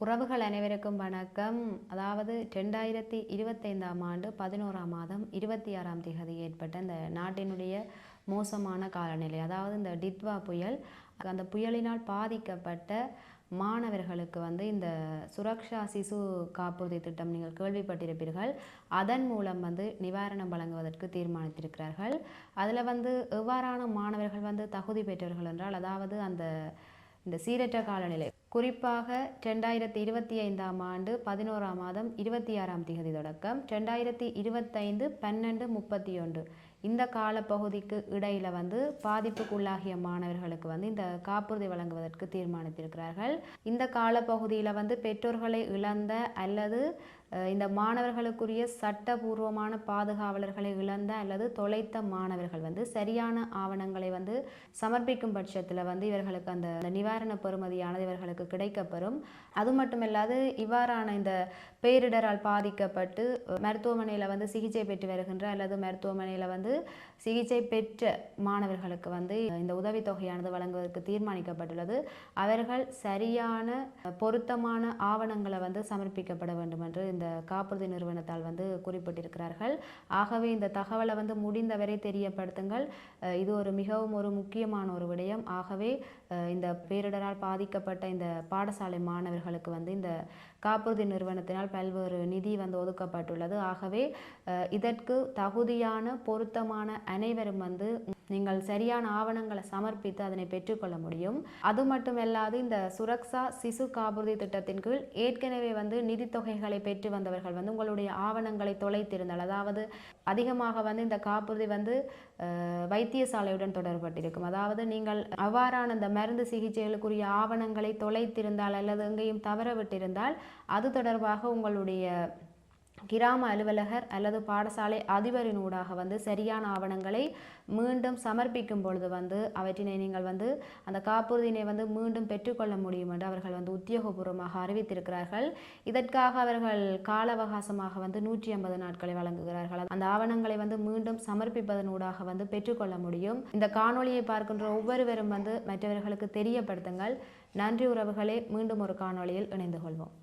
உறவுகள் அனைவருக்கும் வணக்கம். அதாவது ரெண்டாயிரத்தி இருபத்தைந்தாம் ஆண்டு பதினோராம் மாதம் இருபத்தி ஆறாம் தேதி ஏற்பட்ட இந்த நாட்டினுடைய மோசமான காலநிலை. அதாவது இந்த டித்வா புயல் அந்த புயலினால் பாதிக்கப்பட்ட மாணவர்களுக்கு வந்து இந்த சுரக்ஷா சிசு காப்புறுதி திட்டம் நீங்கள் கேள்விப்பட்டிருப்பீர்கள். அதன் மூலம் வந்து நிவாரணம் வழங்குவதற்கு தீர்மானித்திருக்கிறார்கள். அதில் வந்து எவ்வாறான மாணவர்கள் வந்து தகுதி பெற்றவர்கள் என்றால் அதாவது அந்த இந்த சீரற்ற காலநிலை குறிப்பாக ரெண்டாயிரத்தி இருபத்தி ஐந்தாம் ஆண்டு பதினோராம் மாதம் இருபத்தி ஆறாம் தேதி தொடக்கம். ரெண்டாயிரத்தி இருபத்தைந்து பன்னெண்டு முப்பத்தி ஒன்று இந்த காலப்பகுதிக்கு இடையில் வந்து பாதிப்புக்குள்ளாகிய மாணவர்களுக்கு வந்து இந்த காப்புறுதி வழங்குவதற்கு தீர்மானித்திருக்கிறார்கள். இந்த காலப்பகுதியில் வந்து பெற்றோர்களை இழந்த அல்லது இந்த மாணவர்களுக்குரிய சட்டபூர்வமான பாதுகாவலர்களை இழந்த அல்லது தொலைத்த மாணவர்கள் வந்து சரியான ஆவணங்களை வந்து சமர்ப்பிக்கும் பட்சத்தில் வந்து இவர்களுக்கு அந்த அந்த நிவாரண பெறுமதியானது இவர்களுக்கு கிடைக்கப்பெறும். அது மட்டும் இல்லாது இவ்வாறான இந்த பேரிடரால் பாதிக்கப்பட்டு மருத்துவமனையில் வந்து சிகிச்சை பெற்று வருகின்ற அல்லது மருத்துவமனையில் வந்து சிகிச்சை பெற்ற மாணவர்களுக்கு வந்து இந்த உதவித்தொகையானது வழங்குவதற்கு தீர்மானிக்கப்பட்டுள்ளது. அவர்கள் சரியான பொருத்தமான ஆவணங்களை வந்து சமர்ப்பிக்கப்பட வேண்டும் என்று இந்த காப்புறுதி நிறுவனத்தால் வந்து குறிப்பிட்டிருக்கிறார்கள். ஆகவே இந்த தகவலை வந்து முடிந்தவரை தெரியப்படுத்துங்கள். இது ஒரு மிகவும் ஒரு முக்கியமான ஒரு விடயம். ஆகவே இந்த பேரிடரால் பாதிக்கப்பட்ட இந்த பாடசாலை மாணவர்களுக்கு வந்து இந்த காப்புறுதி நிறுவனத்தினால் பல்வேறு நிதி வந்து ஒதுக்கப்பட்டுள்ளது. ஆகவே இதற்கு தகுதியான பொருத்தமான அனைவரும் வந்து நீங்கள் சரியான ஆவணங்களை சமர்ப்பித்து அதனை பெற்றுக்கொள்ள முடியும். அது மட்டுமல்லாது இந்த சுரக்ஷா சிசு காப்புறுதி திட்டத்தின் கீழ் ஏற்கனவே வந்து நிதி தொகைகளை பெற்று வந்தவர்கள் வந்து உங்களுடைய ஆவணங்களை தொலைத்திருந்தால் அதாவது அதிகமாக வந்து இந்த காப்புறுதி வந்து வைத்தியசாலையுடன் தொடர்பட்டிருக்கும். அதாவது நீங்கள் அவ்வாறான அந்த மருந்து சிகிச்சைகளுக்குரிய ஆவணங்களை தொலைத்திருந்தால் அல்லது எங்கேயும் தவற விட்டிருந்தால் அது தொடர்பாக உங்களுடைய கிராம அலுவலகர் அல்லது பாடசாலை அதிபரின் ஊடாக வந்து சரியான ஆவணங்களை மீண்டும் சமர்ப்பிக்கும் பொழுது வந்து அவற்றினை நீங்கள் வந்து அந்த காப்புறுதியினை வந்து மீண்டும் பெற்றுக்கொள்ள முடியும் என்று அவர்கள் வந்து உத்தியோகபூர்வமாக அறிவித்திருக்கிறார்கள். இதற்காக அவர்கள் கால அவகாசமாக வந்து நூற்றி ஐம்பது நாட்களை வழங்குகிறார்கள். அந்த ஆவணங்களை வந்து மீண்டும் சமர்ப்பிப்பதன் ஊடாக வந்து பெற்றுக்கொள்ள முடியும். இந்த காணொலியை பார்க்கின்ற ஒவ்வொருவரும் வந்து மற்றவர்களுக்கு தெரியப்படுத்துங்கள். நன்றி உறவுகளே மீண்டும் ஒரு காணொளியில் இணைந்து கொள்வோம்.